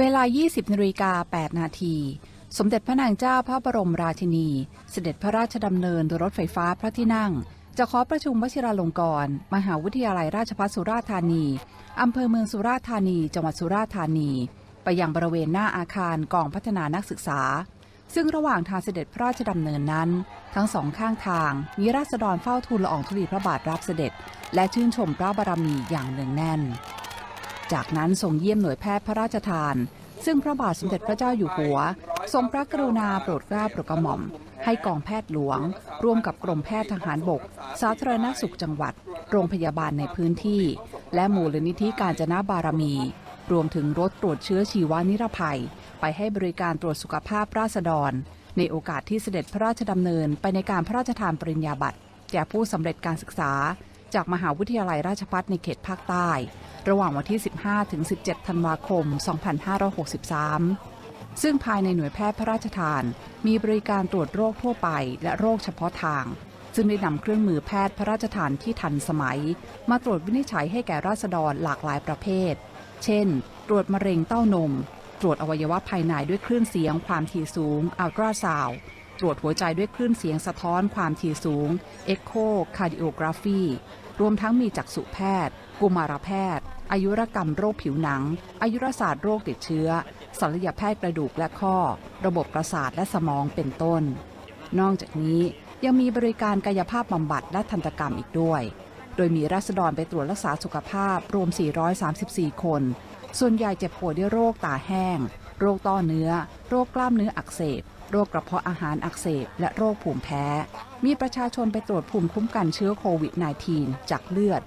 เวลา 20นาฬิกา8นาที สมเด็จพระนางเจ้าพระบรมราชินี เสด็จพระราชดำเนินโดยรถไฟฟ้าพระที่นั่ง จะขอประชุมวชิราลงกรณ์มหาวิทยาลัยราชภัฏสุราษฎร์ธานี อำเภอเมืองสุราษฎร์ธานี จังหวัดสุราษฎร์ธานี ไปยังบริเวณหน้าอาคารกองพัฒนานักศึกษา ซึ่งระหว่างทางเสด็จพระราชดำเนินนั้น ทั้งสองข้างทาง มีราษฎรเฝ้าทูลละอองธุลีพระบาทรับเสด็จ และชื่นชมพระบารมีอย่างเนืองแน่น จากนั้นทรงเยี่ยมหน่วยแพทย์พระราชทาน ซึ่งพระบาทสมเด็จพระเจ้าอยู่หัว ทรงพระกรุณาโปรดเกล้าโปรดกระหม่อม ให้กองแพทย์หลวง ร่วมกับกรมแพทย์ทหารบก สาธารณสุขจังหวัด โรงพยาบาลในพื้นที่ และมูลนิธิการจนาบารมี รวมถึงรถตรวจเชื้อชีวานิรภัย ไปให้บริการตรวจสุขภาพราษฎร ในโอกาสที่เสด็จพระราชดำเนินไปในการพระราชทานปริญญาบัตรแก่ผู้สำเร็จการศึกษา จากมหาวิทยาลัยราชภัฏในเขตภาคใต้ ระหว่างวันที่ 15 ถึง 17 ธันวาคม 2563 ซึ่งภายในหน่วยแพทย์พระราชทาน มีบริการตรวจโรคทั่วไปและโรคเฉพาะทาง ซึ่งได้นำเครื่องมือแพทย์พระราชทานที่ทันสมัย มาตรวจวินิจฉัยให้แก่ราษฎรหลากหลายประเภท เช่น ตรวจมะเร็งเต้านม ตรวจอวัยวะภายในด้วยคลื่นเสียง ความถี่สูง อัลตราซาวด์ตรวจหัวใจด้วยคลื่นเสียงสะท้อนความถี่สูง เอ็กโค คาร์ดิโอกราฟี รวมทั้งมีจักษุแพทย์ กุมารแพทย์ อายุรกรรมโรคผิวหนัง อายุรศาสตร์โรคติดเชื้อศัลยแพทย์กระดูกและข้อ ระบบประสาทและสมองเป็นต้น นอกจากนี้ยังมีบริการกายภาพบำบัดและทันตกรรมอีกด้วย โดยมีราษฎรไปตรวจรักษาสุขภาพรวม 434 คน ส่วนใหญ่เจ็บป่วยด้วยโรคตาแห้ง โรคต้อเนื้อ โรคกล้ามเนื้ออักเสบ โรคกระเพาะอาหารอักเสบ และโรคภูมิแพ้ มีประชาชนไปตรวจภูมิคุ้มกันเชื้อโควิด -19 จากเลือด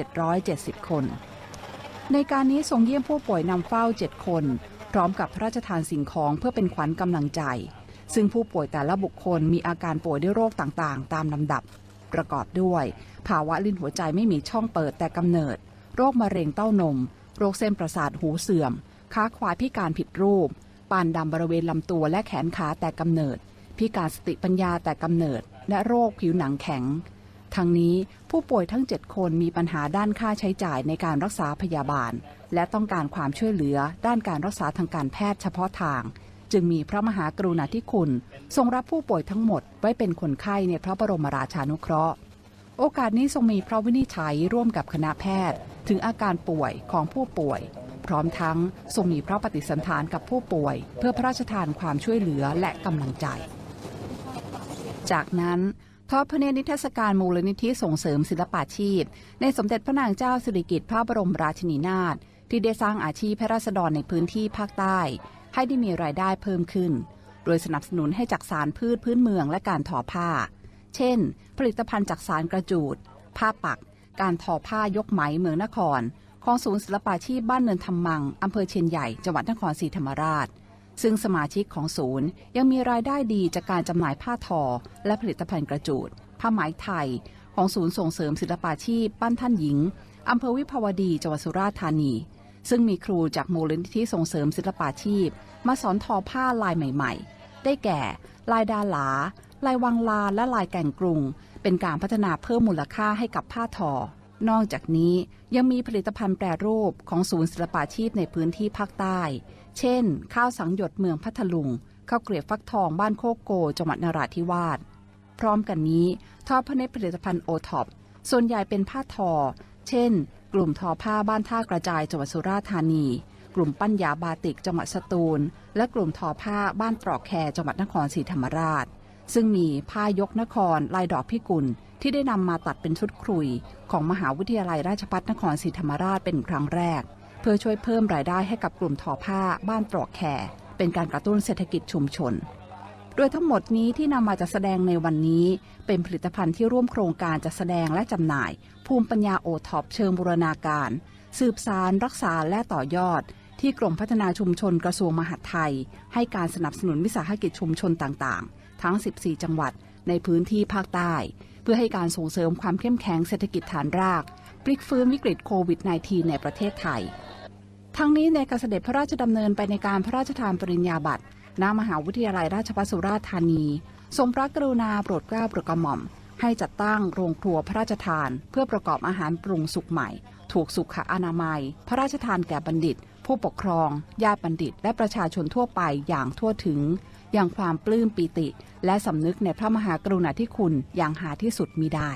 2,770 คน ในการนี้ทรงเยี่ยมผู้ป่วยนำเฝ้า 7 คน พร้อมกับพระราชทานสิ่งของเพื่อเป็นขวัญกำลังใจ ซึ่งผู้ป่วยแต่ละบุคคลมีอาการป่วยด้วยโรคต่างๆ ตามลำดับ ประกอบด้วย ภาวะลิ้นหัวใจไม่มีช่องเปิดแต่กำเนิด โรคมะเร็งเต้านม โรคเส้นประสาทหูเสื่อมขาขวายพิการผิดรูปปานดำบริเวณลำตัวและแขนขาแต่กำเนิด พิการสติปัญญาแต่กำเนิด และโรคผิวหนังแข็ง ทั้งนี้ผู้ป่วยทั้ง 7 คนมีปัญหาด้านค่าใช้จ่ายในการรักษาพยาบาล และต้องการความช่วยเหลือด้านการรักษาทางการแพทย์เฉพาะทาง จึงมีพระมหากรุณาธิคุณ ทรงรับผู้ป่วยทั้งหมดไว้เป็นคนไข้ในพระบรมราชานุเคราะห์ โอกาสนี้ทรงมีพระวินิจฉัยร่วมกับคณะแพทย์ ถึงอาการป่วยของผู้ป่วย พร้อมทั้งทรงมีพระปฏิสันถานกับผู้ป่วย เพื่อพระราชทานความช่วยเหลือและกำลังใจจากนั้น ทอดพระเนตรนิทรรศการมูลนิธิส่งเสริมศิลปาชีพ ในสมเด็จพระนางเจ้าสิริกิติ์พระบรมราชินีนาถที่ได้สร้างอาชีพให้ราษฎรในพื้นที่ภาคใต้ ให้ได้มีรายได้เพิ่มขึ้น โดยสนับสนุนให้จักสารพืชพื้นเมืองและการทอผ้า เช่น ผลิตภัณฑ์จักสารกระจูด ผ้าปัก การทอผ้ายกไหมเมืองนคร ของศูนย์ศิลปาชีพบ้านเนินธรรมังอำเภอเชียนใหญ่จังหวัดนครศรีธรรมราช ซึ่งสมาชิกของศูนย์ยังมีรายได้ดีจากการจำหน่ายผ้าทอ และผลิตภัณฑ์กระจูด ผ้าไหมไทย ของศูนย์ส่งเสริมศิลปาชีพบ้านท่านหญิงอำเภอวิภาวดีจังหวัดสุราษฎร์ธานี ซึ่งมีครูจากมูลนิธิส่งเสริมศิลปาชีพ มาสอนทอผ้าลายใหม่ ๆ ได้แก่ ลายดาหลา ลายวังลาและลายแก่งกรุง เป็นการพัฒนาเพิ่มมูลค่าให้กับผ้าทอ นอกจากนี้ยังมีผลิตภัณฑ์แปรรูปของศูนย์ศิลปาชีพในพื้นที่ภาคใต้ เช่น ข้าวสังหยดเมืองพัทลุง ข้าวเกลียบฟักทองบ้านโคกโก จังหวัดนราธิวาส พร้อมกันนี้ทอดพระเนตรผลิตภัณฑ์โอท็อปส่วนใหญ่เป็นผ้าทอ เช่น กลุ่มทอผ้าบ้านท่ากระจายจังหวัดสุราษฎร์ธานี กลุ่มปั้นยาบาติกจังหวัดสตูล และกลุ่มทอผ้าบ้านตรอกแคจังหวัดนครศรีธรรมราช ซึ่งมีผ้ายกนครลายดอกพิกุลที่ได้นำมาตัดเป็นชุดครุย ของมหาวิทยาลัยราชภัฏนครศรีธรรมราชเป็นครั้งแรก เพื่อช่วยเพิ่มรายได้ให้กับกลุ่มทอผ้าบ้านตรอกแคเป็นการกระตุ้นเศรษฐกิจชุมชน โดยทั้งหมดนี้ที่นำมาจัดแสดงในวันนี้ เป็นผลิตภัณฑ์ที่ร่วมโครงการจัดแสดงและจำหน่าย ภูมิปัญญาโอท็อปเชิงบูรณาการ สืบสารรักษาและต่อยอด ที่กรมพัฒนาชุมชนกระทรวงมหาดไทย ให้การสนับสนุนวิสาหกิจชุมชนต่างๆ ทั้ง 14 จังหวัดในพื้นที่ภาคใต้ เพื่อให้การส่งเสริมความเข้มแข็งเศรษฐกิจฐานราก พลิกฟื้นวิกฤตโควิด -19 ในประเทศไทย ทั้งนี้ในการเสด็จพระราชดำเนินไปในการพระราชทานปริญญาบัตรณมหาวิทยาลัยราชภัฏสุราษฎร์ธานี ทรงพระกรุณาโปรดเกล้าโปรดกระหม่อม ให้จัดตั้งโรงครัวพระราชทาน เพื่อประกอบอาหารปรุงสุกใหม่ ถูกสุขอนามัย พระราชทานแก่บัณฑิต ผู้ปกครอง ญาติบัณฑิต และประชาชนทั่วไปอย่างทั่วถึง อย่างความปลื้มปีติ และสำนึกในพระมหากรุณาธิคุณอย่างหาที่สุดมิได้